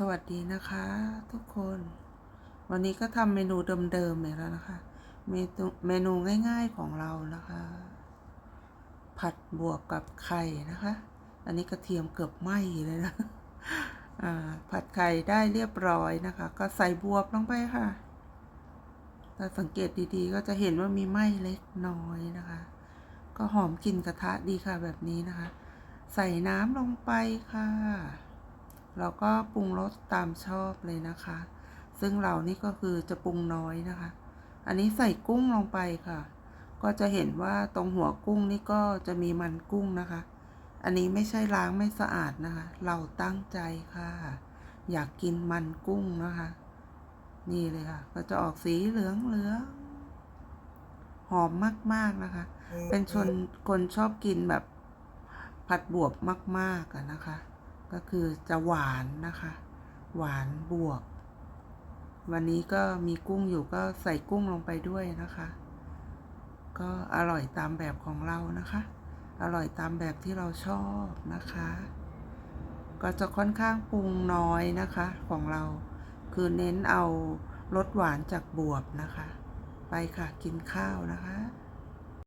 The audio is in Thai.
สวัสดีนะคะทุกคน วันนี้ก็ทำเมนูเดิมๆอีกแล้วนะคะ เมนูเมนูง่ายๆของเรานะคะ ผัดบวบกับไข่นะคะ อันนี้กระเทียมเกือบไหม้เลยนะผัดไข่ได้เรียบร้อยนะคะ ก็ใส่บวบลงไปค่ะถ้าสังเกตดีๆ ก็จะเห็นว่ามีไหม้เล็กน้อยนะคะ ก็หอมกลิ่นกระทะดีค่ะแบบนี้นะคะ ใส่น้ำลงไปค่ะ เราก็ปรุงรสตามชอบเลยนะคะ ซึ่งเรานี่ก็คือจะปรุงน้อยนะคะ อันนี้ใส่กุ้งลงไปค่ะ ก็จะเห็นว่าตรงหัวกุ้งนี่ก็จะมีมันกุ้งนะคะ อันนี้ไม่ใช่ล้างไม่สะอาดนะคะ เราตั้งใจค่ะ อยากกินมันกุ้งนะคะ นี่เลยค่ะ ก็จะออกสีเหลืองเหลืองๆหอมมาก ๆ นะคะ เป็นชนคนชอบกินแบบผัดบวบมากๆอะนะคะ ก็คือจะหวานนะคะ หวานบวบวันนี้ก็มีกุ้งอยู่ก็ใส่กุ้งลงไปด้วยนะคะ ก็อร่อยตามแบบของเรานะคะ อร่อยตามแบบที่เราชอบนะคะ ก็จะค่อนข้างปรุงน้อยนะคะของเรา คือเน้นเอารสหวานจากบวบนะคะ ไปค่ะกินข้าวนะคะ